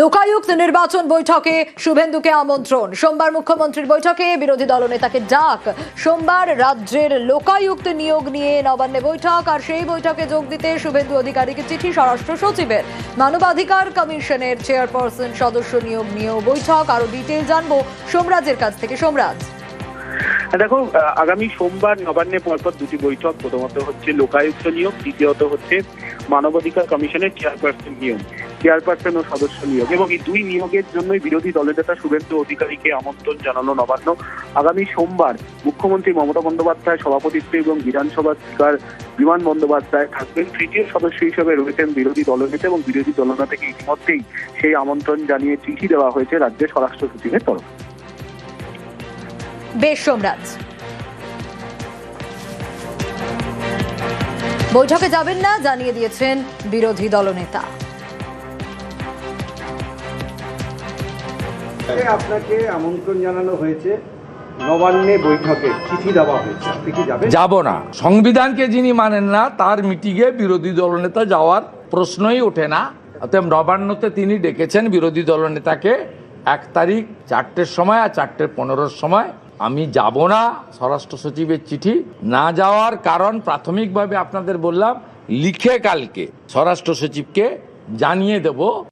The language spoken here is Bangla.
লোকায়ুক্ত নির্বাচন বৈঠকে শুভেন্দুকে আমন্ত্রণ। সোমবার মুখ্যমন্ত্রীর বৈঠকে বিরোধী দলনেতাকে ডাক। সোমবার রাজ্যের লোকায়ুক্ত নিয়োগ নিয়ে নবান্নে বৈঠক, আর সেই বৈঠকে যোগ দিতে শুভেন্দু অধিকারীকে চিঠি স্বরাষ্ট্র সচিবের। মানবাধিকার কমিশনের চেয়ারপারসন সদস্য নিয়োগ নিয়েও বৈঠক। আরও ডিটেল জানব সোমরাজের কাছ থেকে। সোমরাজ। দেখো আগামী সোমবার নবান্নে পরপর দুটি বৈঠক। প্রথমত হচ্ছে লোকায়ুক্ত নিয়োগ, দ্বিতীয়ত হচ্ছে মানবাধিকার কমিশনের চেয়ারপারসন নিয়োগ। চেয়ারপারসন ও সদস্য নিয়োগ এবং এই দুই নিয়োগের জন্যই বিরোধী দলনেতা শুভেন্দু অধিকারীকে আমন্ত্রণ জানালো নবান্ন। আগামী সোমবার মুখ্যমন্ত্রী মমতা বন্দ্যোপাধ্যায় সভাপতিত্বে এবং বিধানসভা স্পিকার বিমান বন্দ্যোপাধ্যায় থাকবেন। তৃতীয় সদস্য হিসেবে রয়েছেন বিরোধী দলনেতা এবং বিরোধী দলনেতা থেকে ইতিমধ্যেই সেই আমন্ত্রণ জানিয়ে চিঠি দেওয়া হয়েছে রাজ্যের স্বরাষ্ট্র সচিবের তরফ বেশ বৈঠকে যাবেন না, জানিয়ে দিয়েছেন বিরোধী দলনেতা। আপনাকে আমন্ত্রণ জানানো হয়েছে। নবান্নে বৈঠকে চিঠি দেওয়া হয়েছে। আপনি কি যাবেন? যাব না। সংবিধানকে যিনি মানেন না, তার মিটিংয়ে বিরোধী দলনেতা যাওয়ার প্রশ্নই ওঠে না। অতএব নবান্নতে তিনি ডেকেছেন বিরোধী দলনেতাকে এক তারিখ চারটের সময় আর চারটের পনেরোর সময়। আমি যাব না, স্বরাষ্ট্র সচিবের চিঠি না যাওয়ার কারণ প্রাথমিকভাবে আপনাদের বললাম, লিখে কালকে স্বরাষ্ট্র সচিবকে জানিয়ে দেব।